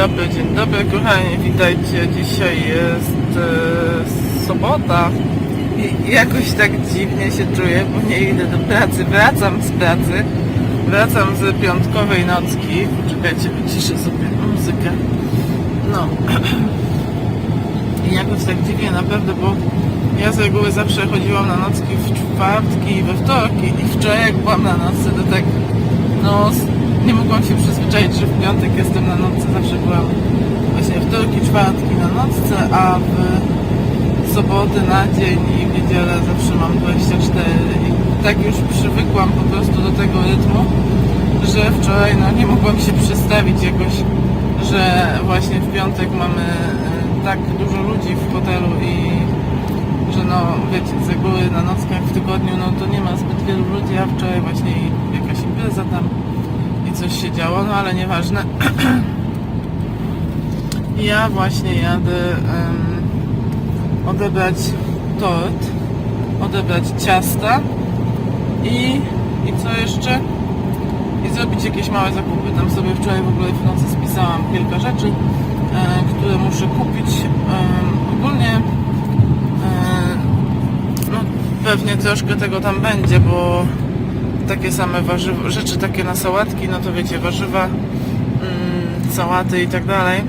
dobry, dzień dobry kochani, witajcie. Dzisiaj jest e, sobota i jakoś tak dziwnie się czuję, bo nie idę do pracy. Wracam z pracy, wracam z piątkowej nocki. Czekajcie, wyciszę sobie muzykę. No. I jakoś tak dziwnie naprawdę, bo ja z reguły zawsze chodziłam na nocki w czwartki i we wtorki i wczoraj jak byłam na nocce, to tak no nie mogłam się przyzwyczaić, że w piątek jestem na nocce, zawsze byłam właśnie wtorki, czwartki na nocce, a w soboty na dzień i w niedzielę zawsze mam 24 i tak już przywykłam po prostu do tego rytmu, że wczoraj no nie mogłam się przestawić jakoś, że właśnie w piątek mamy e, tak dużo ludzi w hotelu i że no wiecie, z reguły na nockach w tygodniu no to nie ma zbyt wielu ludzi, a wczoraj właśnie jakaś impreza tam coś się działo, no ale nieważne. ja właśnie jadę em, odebrać tort, odebrać ciasta i, i co jeszcze? I zrobić jakieś małe zakupy. Tam sobie wczoraj w ogóle w nocy spisałam kilka rzeczy, e, które muszę kupić. Em, ogólnie e, no, pewnie troszkę tego tam będzie, bo takie same warzywa, rzeczy takie na sałatki, no to wiecie, warzywa, mm, sałaty i tak dalej.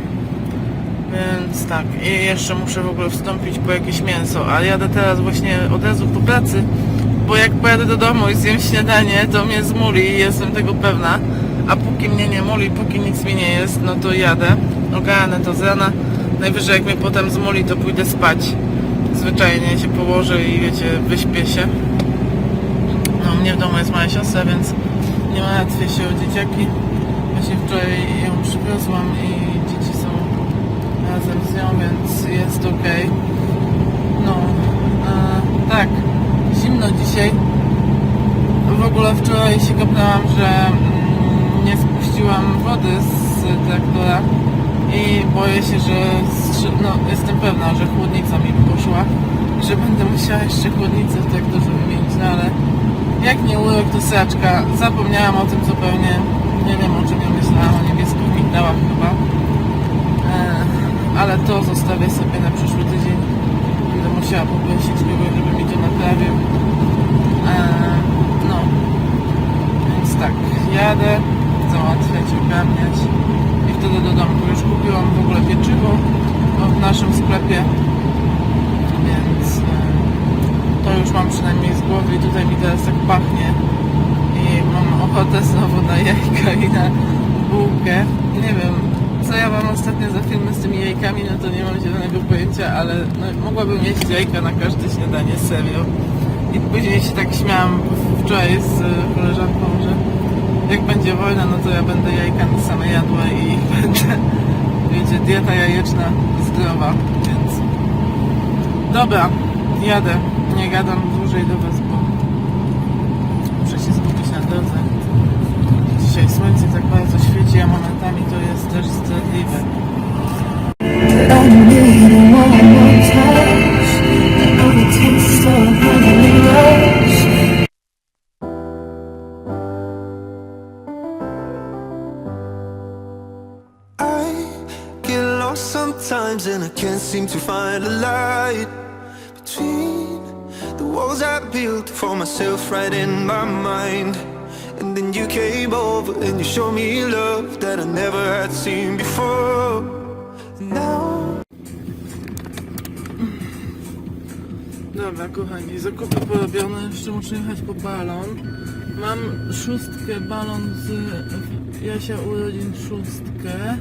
Więc tak, i jeszcze muszę w ogóle wstąpić po jakieś mięso, a jadę teraz właśnie od razu po pracy, bo jak pojadę do domu i zjem śniadanie, to mnie zmuli jestem tego pewna. A póki mnie nie muli, póki nic mi nie jest, no to jadę. Ogarnę to z rana. Najwyżej jak mnie potem zmuli, to pójdę spać. Zwyczajnie się położę i wiecie, wyśpię się. No, u mnie w domu jest moja siostra, więc nie martwię się o dzieciaki. Właśnie wczoraj ją przywiozłam i dzieci są razem z nią, więc jest ok. No, tak, zimno dzisiaj. W ogóle wczoraj się kopnęłam, że mm, nie spuściłam wody z traktora i boję się, że no, jestem pewna, że chłodnica mi poszła że będę musiała jeszcze chłodnicę w traktorze wymienić, no ale jak nie urok to sraczka. Zapomniałam o tym zupełnie. Nie wiem o czym ja myślałam, o niebieskich migdałach chyba. E, ale to zostawię sobie na przyszły tydzień. Będę musiała poprosić kogoś, żeby mi to naprawił. E, no. Więc tak, jadę, załatwiać, ogarniać i wtedy do domku. Już kupiłam w ogóle pieczywo w naszym sklepie, więc e, to już mam przynajmniej z głowy i tutaj mi teraz tak pachnie i mam ochotę znowu na jajka i na bułkę. Nie wiem, co ja mam ostatnio za filmy z tymi jajkami, no to nie mam zielonego pojęcia, ale no, mogłabym jeść jajka na każde śniadanie, serio. I później się tak śmiałam wczoraj z koleżanką, że jak będzie wojna, no to ja będę jajka same jadła i będę, wiecie, dieta jajeczna zdrowa, więc dobra, jadę, nie gadam dłużej do was, bo muszę się skupić na drodze. Dzisiaj słońce tak bardzo świeci, a momentami to jest też zdradliwe. Sometimes and I can't seem to find a light myself right in my mind. And then you came over and you showed me love that I never had seen before. Now Dobra, kochani, zakupy porobione, jeszcze muszę jechać po balon. Mam szóstkę, balon z Jasia urodzin szóstkę.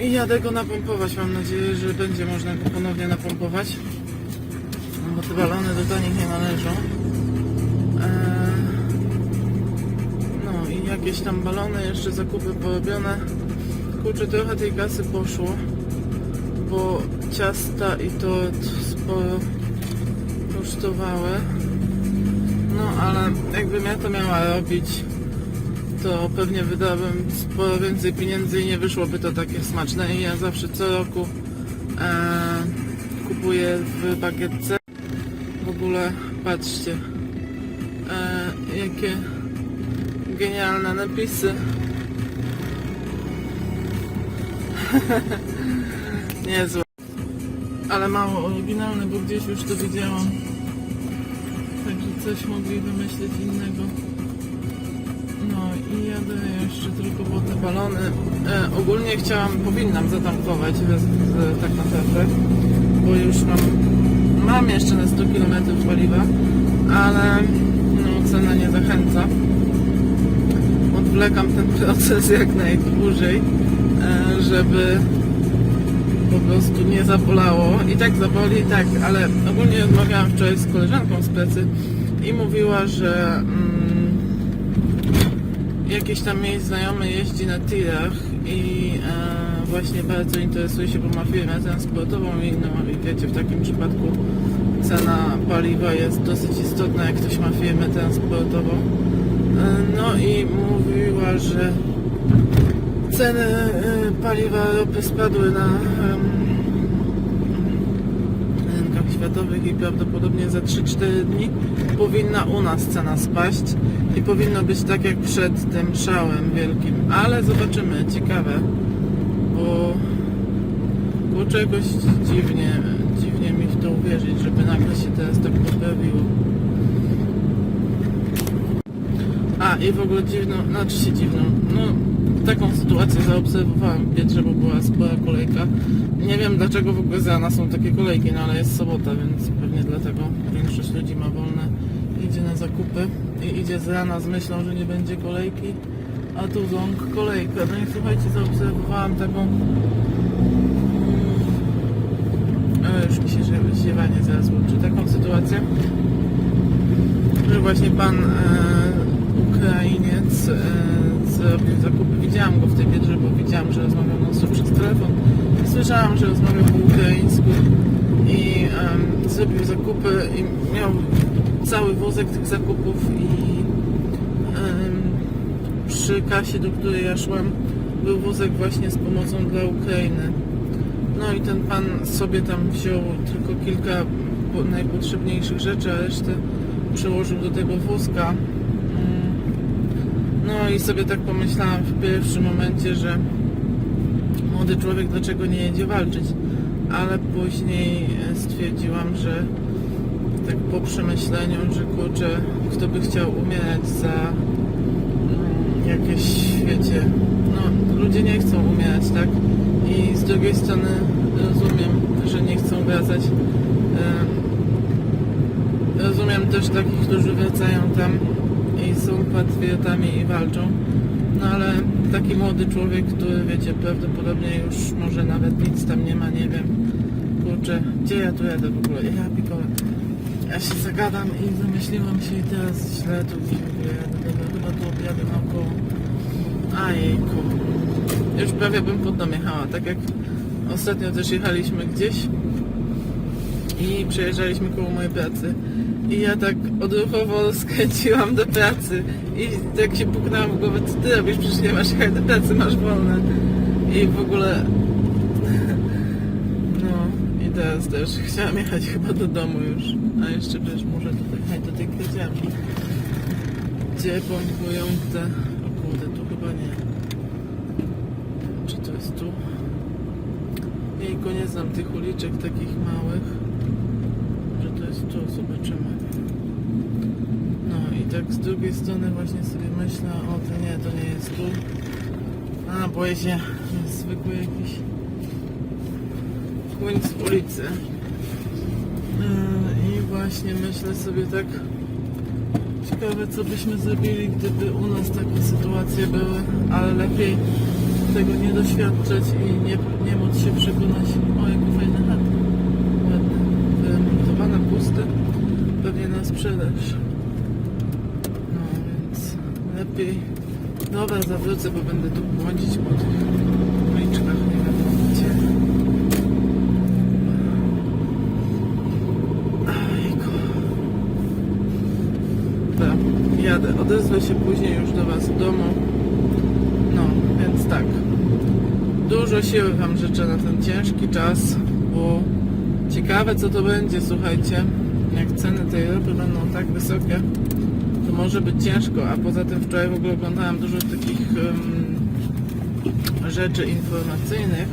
I jadę go napompować, mam nadzieję, że będzie można go ponownie napompować. Bo te balony do nich nie należą. Eee, no i jakieś tam balony, jeszcze zakupy porobione. Kurczę, trochę tej kasy poszło bo ciasta i tort sporo kosztowały. No ale jakbym ja to miała robić, to pewnie wydałabym sporo więcej pieniędzy i nie wyszłoby to takie smaczne. I ja zawsze co roku e, kupuję w bagietce. W ogóle patrzcie, e, jakie genialne napisy. Niezłe. Ale mało oryginalne, bo gdzieś już to widziałam. Także coś mogli wymyślić innego. I jadę jeszcze tylko te balony. E, ogólnie chciałam, powinnam zatankować z, z, tak naprawdę, bo już mam, mam jeszcze na 100 km paliwa, ale no, cena nie zachęca. Odwlekam ten proces jak najdłużej, e, żeby po prostu nie zabolało. I tak zaboli, tak, ale ogólnie rozmawiałam wczoraj z koleżanką z pracy i mówiła, że mm, jakiś tam jej znajomy jeździ na tirach i e, właśnie bardzo interesuje się, bo ma firmę transportową i no i wiecie, w takim przypadku cena paliwa jest dosyć istotna, jak ktoś ma firmę transportową. E, no i mówiła, że ceny e, paliwa ropy spadły na rynkach światowych i prawdopodobnie za 3-4 dni powinna u nas cena spaść i powinno być tak jak przed tym szałem wielkim, ale zobaczymy, ciekawe, bo, bo czegoś dziwnie, dziwnie mi w to uwierzyć, żeby nagle się teraz tak poprawiło. A i w ogóle dziwną, znaczy się dziwną, no taką sytuację zaobserwowałem w Pietrze, bo była spora kolejka. Nie wiem dlaczego w ogóle z rana są takie kolejki, no ale jest sobota, więc pewnie dlatego większość ludzi ma wolne, idzie na zakupy i idzie z rana z myślą, że nie będzie kolejki, a tu ząg kolejka. No i słuchajcie, zaobserwowałam taką ale już mi się zie- ziewanie zaraz łączy. Taką sytuację, że właśnie pan e, Ukrainiec e, zrobił zakupy. Widziałam go w tej biedrze, bo widziałam, że rozmawiał non przez telefon. Słyszałam, że rozmawiał po ukraińsku i em, zrobił zakupy i miał cały wózek tych zakupów i em, przy kasie, do której ja szłam, był wózek właśnie z pomocą dla Ukrainy. No i ten pan sobie tam wziął tylko kilka po- najpotrzebniejszych rzeczy, a resztę przełożył do tego wózka. No i sobie tak pomyślałam w pierwszym momencie, że młody człowiek dlaczego nie jedzie walczyć, ale później e, stwierdziłam, że tak po przemyśleniu, że kurczę, kto by chciał umierać za mm, jakieś, wiecie, no ludzie nie chcą umierać, tak? I z drugiej strony rozumiem, że nie chcą wracać. Em, Rozumiem też takich, którzy wracają tam i są patriotami i walczą. No ale taki młody człowiek, który wiecie, prawdopodobnie już może nawet nic tam nie ma, nie wiem. Kurczę, gdzie ja tu jadę w ogóle? Ja pikole. Ja się zagadam i zamyśliłam się i teraz źle tu jadę. Dobra, chyba tu objadę naokoło. Ajejku. Już prawie bym pod dom jechała, tak jak ostatnio też jechaliśmy gdzieś i przejeżdżaliśmy koło mojej pracy i ja tak odruchowo skręciłam do pracy. I tak się puknęłam w głowę, co ty robisz, przecież nie masz jechać do pracy, masz wolne. I w ogóle no i teraz też chciałam jechać chyba do domu już, a jeszcze też muszę tutaj jechać do tej kradziarki gdzie pompują te o kurde, tu chyba nie. Czy to jest tu? Jejku, nie znam tych uliczek takich małych. To zobaczymy. No i tak z drugiej strony właśnie sobie myślę, o to nie, to nie jest tu. A, boję się, zwykły jakiś kuń z ulicy. Yy, I właśnie myślę sobie tak, ciekawe co byśmy zrobili, gdyby u nas takie sytuacje były, ale lepiej tego nie doświadczać i nie, nie móc się przekonać, o chaty, ładne, puste, pewnie na sprzedaż. No więc lepiej, dobra zawrócę, bo będę tu błądzić po tych uliczkach, nie wiadomo gdzie. Ojku. Dobra, jadę, odezwę się później już do Was w domu. No, więc tak. Dużo siły Wam życzę na ten ciężki czas, bo ciekawe co to będzie, słuchajcie. Jak ceny tej ropy będą tak wysokie, to może być ciężko, a poza tym wczoraj w ogóle oglądałam dużo takich em, rzeczy informacyjnych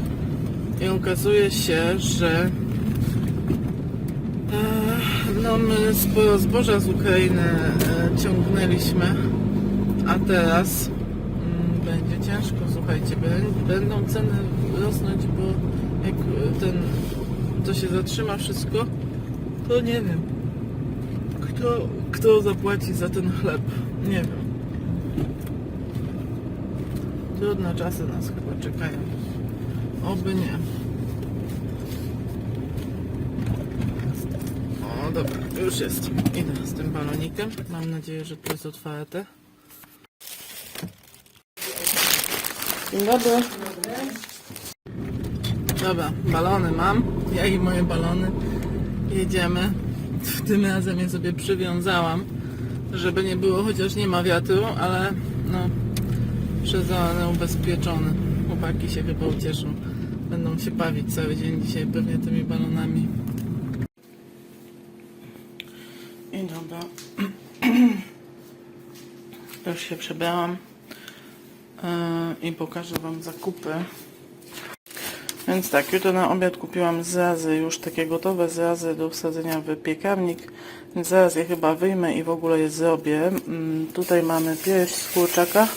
i okazuje się, że e, no my sporo zboża z Ukrainy e, ciągnęliśmy, a teraz mm, będzie ciężko, słuchajcie, bę- będą ceny rosnąć, bo jak e, ten to się zatrzyma wszystko, to nie wiem. Kto, kto zapłaci za ten chleb? Nie wiem. Trudne czasy nas chyba czekają. Oby nie. O, dobra, już jest. Idę z tym balonikiem. Mam nadzieję, że to jest otwarte. Dzień dobry. Dobra, balony mam. Ja i moje balony. Jedziemy. Tym razem je sobie przywiązałam, żeby nie było, chociaż nie ma wiatru, ale no przezorane, ubezpieczone. Chłopaki się chyba ucieszą. Będą się bawić cały dzień dzisiaj pewnie tymi balonami. I dobra. Już się przebrałam yy, i pokażę Wam zakupy. Więc tak, jutro na obiad kupiłam zrazy, już takie gotowe zrazy do wsadzenia w piekarnik. Więc zaraz je chyba wyjmę i w ogóle je zrobię. Mm, tutaj mamy pierś z kurczaka,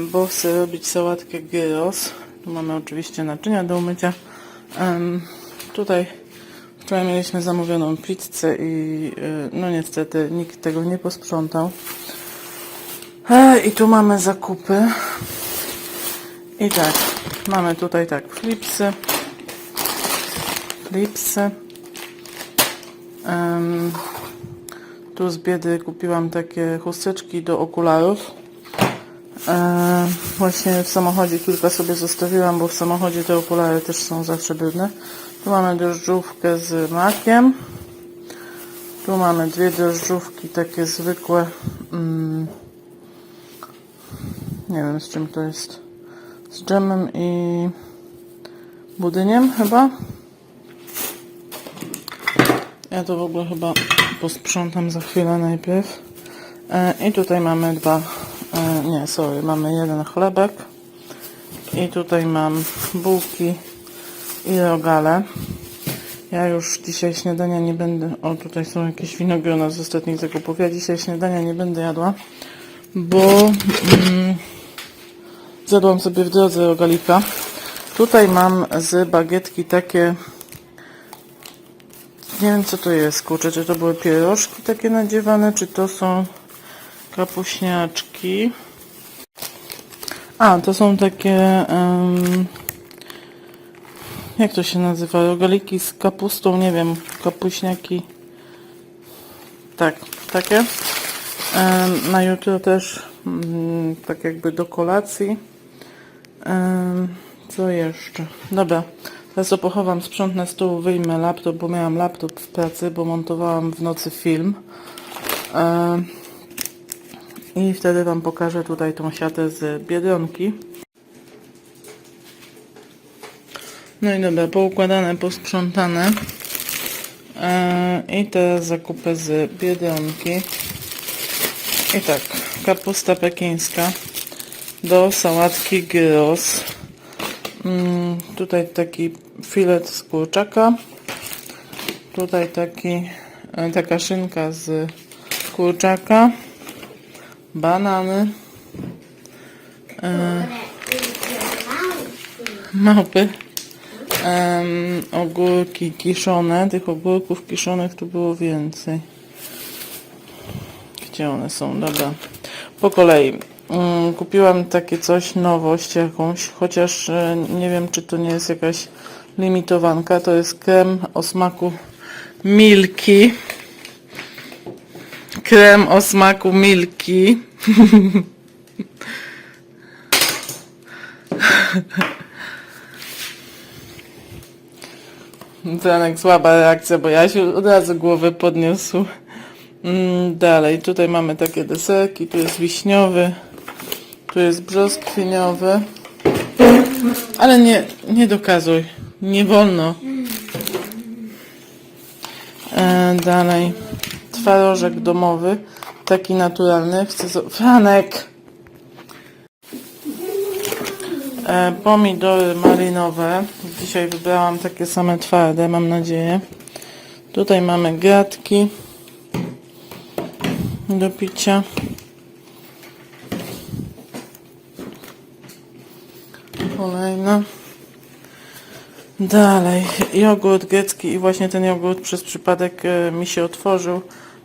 bo chcę robić sałatkę gyros. Tu mamy oczywiście naczynia do umycia. Tutaj wczoraj mieliśmy zamówioną pizzę i e, no niestety nikt tego nie posprzątał. E, I tu mamy zakupy. I tak, mamy tutaj tak flipsy, flipsy. Em, tu z biedy kupiłam takie chusteczki do okularów. Właśnie w samochodzie kilka sobie zostawiłam, bo w samochodzie te okulary też są zawsze brudne. Tu mamy drożdżówkę z makiem. Tu mamy dwie drożdżówki takie zwykłe. Mm, nie wiem z czym to jest z dżemem i budyniem chyba. Ja to w ogóle chyba posprzątam za chwilę najpierw. E, I tutaj mamy dwa, e, nie, sorry, mamy jeden chlebek. I tutaj mam bułki i rogale. Ja już dzisiaj śniadania nie będę, o tutaj są jakieś winogrona z ostatnich zakupów. Ja dzisiaj śniadania nie będę jadła, bo mm, Zjadłam sobie w drodze rogalika. Tutaj mam z bagietki takie... Nie wiem co to jest, kurczę, czy to były pierożki takie nadziewane, czy to są kapuśniaczki. A, to są takie... em, jak to się nazywa? Rogaliki z kapustą, nie wiem, kapuśniaki. Tak, takie. Em, Na jutro też mm, tak jakby do kolacji. Co jeszcze? Dobra, teraz to pochowam, sprzątnę stół, wyjmę laptop, bo miałam laptop w pracy, bo montowałam w nocy film. I wtedy Wam pokażę tutaj tą siatę z Biedronki. No i dobra, poukładane, posprzątane. I teraz zakupy z Biedronki. I tak, kapusta pekińska do sałatki gyros. Mm, tutaj taki filet z kurczaka. Tutaj taki, e, taka szynka z kurczaka. Banany. E, małpy. Ogórki kiszone. Tych ogórków kiszonych tu było więcej. Gdzie one są? Dobra. Po kolei. Mm, Kupiłam takie coś, nowość jakąś, chociaż e, nie wiem, czy to nie jest jakaś limitowanka. To jest krem o smaku milki. Krem o smaku milki. Zanek słaba reakcja, bo ja się od razu głowy podniósł. Mm, dalej, tutaj mamy takie deserki, tu jest wiśniowy, tu jest brzoskwiniowy. Ale nie, nie dokazuj, nie wolno. E, dalej, twarożek domowy. Taki naturalny. Chcę Franek! E, pomidory malinowe. Dzisiaj wybrałam takie same twarde, mam nadzieję. Tutaj mamy gratki do picia. Kolejna. Dalej, jogurt grecki i właśnie ten jogurt przez przypadek e, mi się otworzył,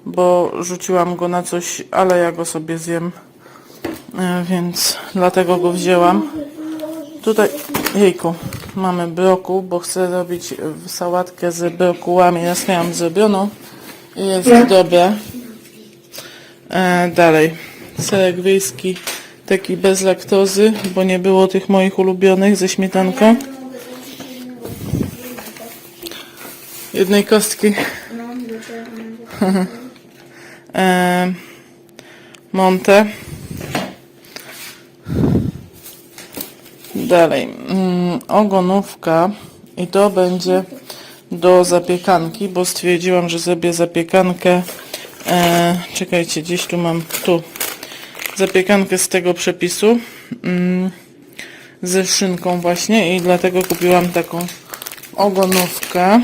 bo rzuciłam go na coś, ale ja go sobie zjem, e, więc dlatego go wzięłam. Tutaj, jejku, mamy broku, bo chcę robić e, sałatkę z brokułami, raz miałam zrobioną i jest dobre. Dalej, serek wiejski, taki bez laktozy, bo nie było tych moich ulubionych ze śmietanką. jednej kostki. e, Monte. Dalej. Mm, ogonówka. I to będzie do zapiekanki, bo stwierdziłam, że zrobię zapiekankę. E, czekajcie, gdzieś tu mam. Tu. Zapiekankę z tego przepisu. Mm, ze szynką właśnie i dlatego kupiłam taką ogonówkę.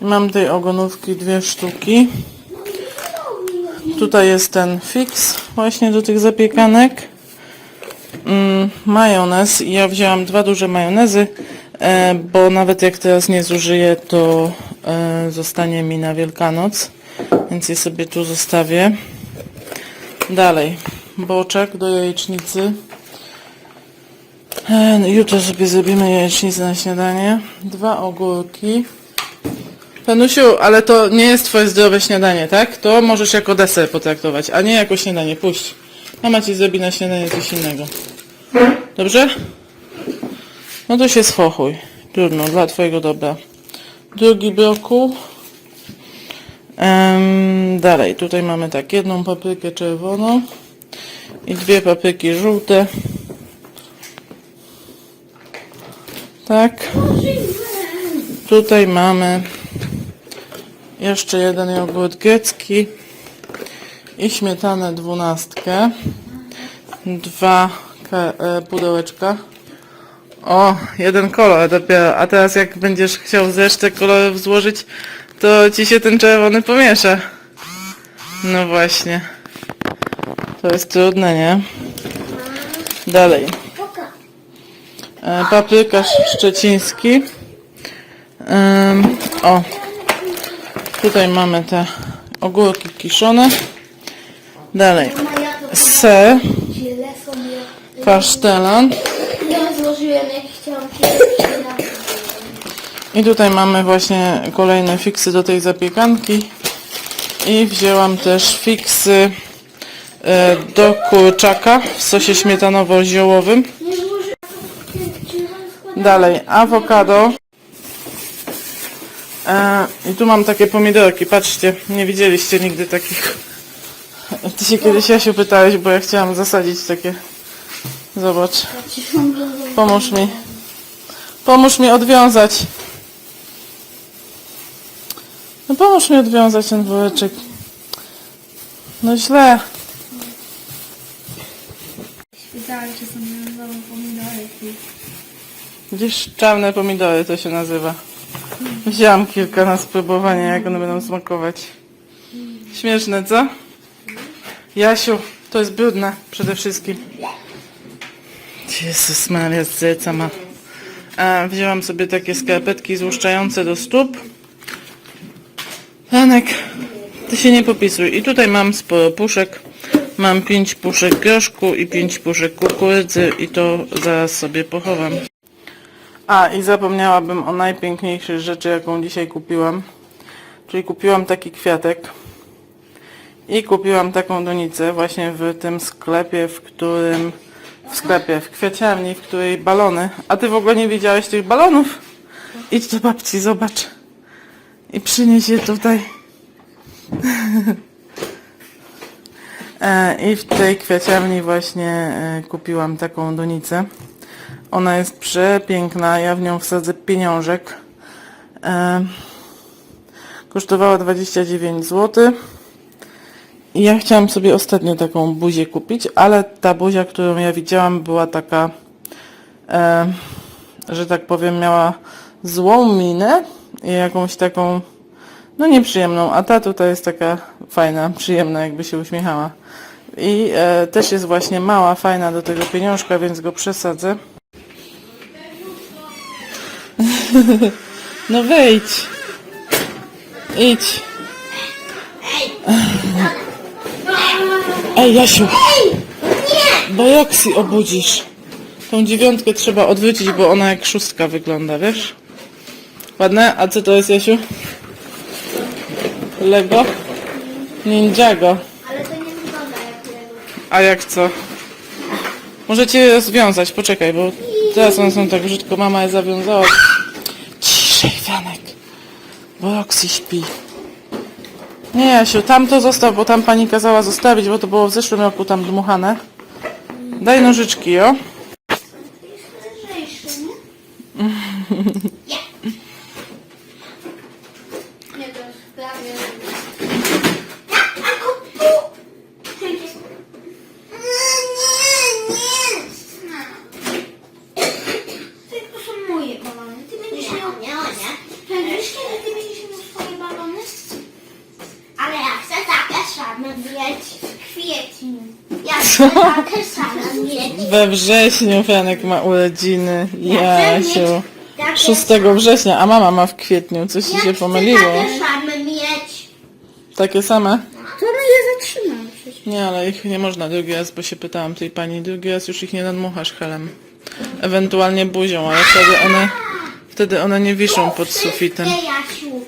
Mam tej ogonówki dwie sztuki. Tutaj jest ten fix właśnie do tych zapiekanek. Mm, majonez. Ja wzięłam dwa duże majonezy, e, bo nawet jak teraz nie zużyję, to e, zostanie mi na Wielkanoc. Więc je sobie tu zostawię. Dalej. Boczek do jajecznicy. E, Jutro sobie zrobimy jajecznicę na śniadanie. Dwa ogórki. Panusiu, ale to nie jest twoje zdrowe śniadanie, tak? To możesz jako deser potraktować, a nie jako śniadanie. Puść. Mama ci zrobi na śniadanie coś innego. Dobrze? No to się schochuj. Trudno, dla twojego dobra. Drugi brokuł. Em, dalej, tutaj mamy tak, jedną paprykę czerwoną i dwie papryki żółte. Tak. Tutaj mamy jeszcze jeden jogurt grecki i śmietanę dwunastkę. Dwa e, pudełeczka. O, jeden kolor dopiero. A teraz jak będziesz chciał z resztę kolorów złożyć, to ci się ten czerwony pomiesza. No właśnie. To jest trudne, nie? Dalej. E, paprykarz szczeciński. O, tutaj mamy te ogórki kiszone. Dalej, ser, kasztelan. Ja złożyłem jak chciałam się na I tutaj mamy właśnie kolejne fiksy do tej zapiekanki. I wzięłam też fiksy e, do kurczaka w sosie śmietanowo-ziołowym. Dalej, awokado. E, I tu mam takie pomidorki, patrzcie, nie widzieliście nigdy takich. Ty się kiedyś Jasiu pytałeś, bo ja chciałam zasadzić takie. Zobacz, pomóż mi. Pomóż mi odwiązać. No pomóż mi odwiązać ten woreczek. No źle. Się, co nazywało pomidorki. Gdzieś czarne pomidory to się nazywa. Wzięłam kilka na spróbowanie, jak one będą smakować. Śmieszne, co? Jasiu, to jest brudne przede wszystkim. Jezus Maria, serca ma. A, wzięłam sobie takie skarpetki złuszczające do stóp. Janek, ty się nie popisuj. I tutaj mam sporo puszek. Mam pięć puszek groszku i pięć puszek kukurydzy i to zaraz sobie pochowam. A i zapomniałabym o najpiękniejszej rzeczy, jaką dzisiaj kupiłam. Czyli kupiłam taki kwiatek. I kupiłam taką donicę właśnie w tym sklepie, w którym... W sklepie, w kwiaciarni, w której balony. A ty w ogóle nie widziałeś tych balonów? Idź do babci, zobacz. I przynieś je tutaj. E, I w tej kwiaciarni właśnie e, kupiłam taką donicę. Ona jest przepiękna, ja w nią wsadzę pieniążek. E, Kosztowała 29 zł. I ja chciałam sobie ostatnio taką buzię kupić, ale ta buzia, którą ja widziałam, była taka, że tak powiem, miała złą minę jakąś taką, no nieprzyjemną, a ta tutaj jest taka fajna, przyjemna, jakby się uśmiechała. I e, też jest właśnie mała, fajna do tego pieniążka, więc go przesadzę. No wejdź. Idź. Ej, Jasiu. Bo Joksi obudzisz. Tą dziewiątkę trzeba odwrócić, bo ona jak szóstka wygląda, wiesz? Ładne? A co to jest, Jasiu? Lego? Ninjago. Ale to nie wygląda jak Lego. A jak co? Możecie je związać, poczekaj, bo teraz one są tak brzydko. Mama je zawiązała. Ciszej, Wianek. Bo Roxy śpi. Nie, Jasiu, tam to zostaw, bo tam pani kazała zostawić, bo to było w zeszłym roku tam dmuchane. Daj nożyczki, o. Lżejszy, nie? Ja. Nie, to jest prawie... A kupu! Tylko są moje balony. Ty będziesz miał... Nie, nie. Wiesz, kiedy ty będziesz miał swoje balony? Ale ja chcę takie same mieć w kwietniu. Mieć. We wrześniu Franek ma urodziny. Jasiu. mieć takie 6 września, a mama ma w kwietniu. Coś ci się pomyliło. takie same mieć. Takie same? To my je zatrzymam. Nie, ale ich nie można drugi raz, bo się pytałam tej pani. Drugi raz już ich nie nadmuchasz helem. Ewentualnie buzią, ale wtedy one, wtedy one nie wiszą pod sufitem. Jasiu,